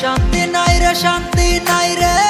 শান্তি নাই রে শান্তি নাই রে।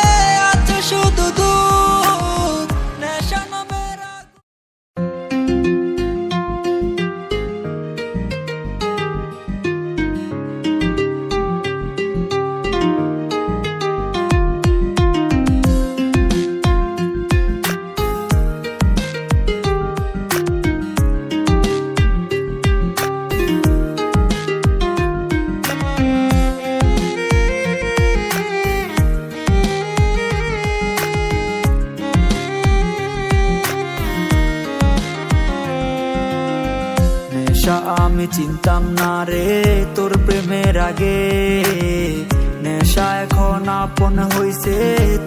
নেশা আমি চিনতাম না রে, তোর প্রেমের আগে। নেশা এখন আপন হইছে,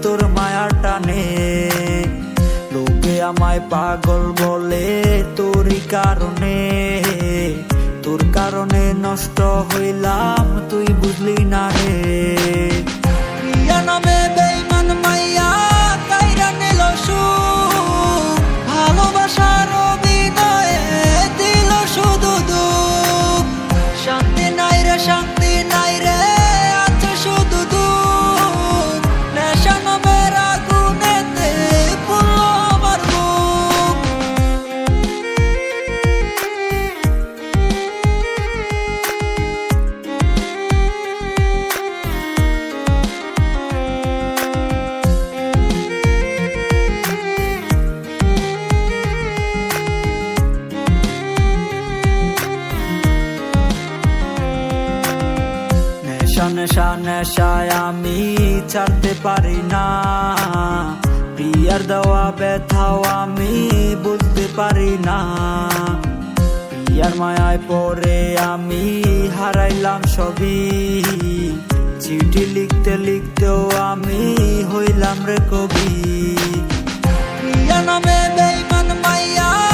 তোর মায়ার টানে। লোকে আমায় পাগল বলে তোরই কারণে। তোর কারণে নষ্ট হইলাম, তুই বুঝলি না রে। নাই নেশা নেশা নেশায় আমি ছাড়তে পারি না। প্রিয়ার দেওয়া ব্যথাও আমি বুঝতে পারি না। প্রিয়ার মায়ায় পরে আমি হারাইলাম সবই। চিঠি লিখতে লিখতেও আমি হইলাম রে কবি। প্রিয়া নামে বেইমান মাইয়া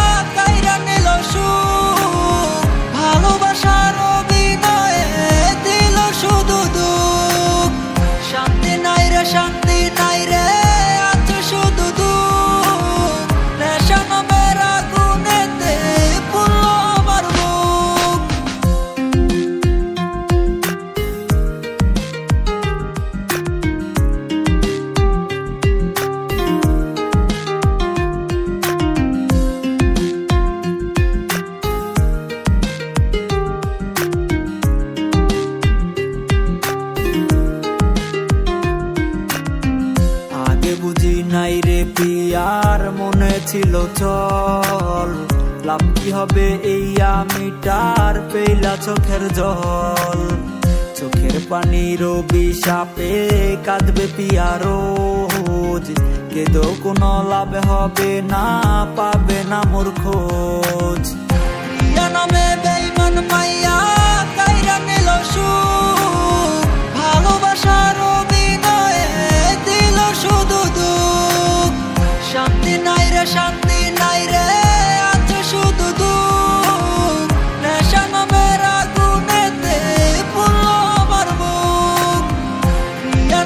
পিয়ার মনে ছিল চল লাভ কি হবে এই আমিটার পেলা চোখের জল। চোখের পানি রবি সাপে কাঁদবে পিয়া রোজ। কোনো লাভ হবে না, পাবে না মোর খোঁজ।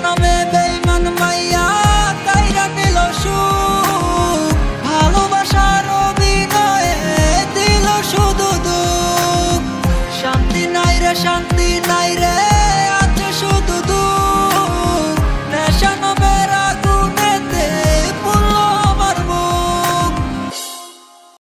নামে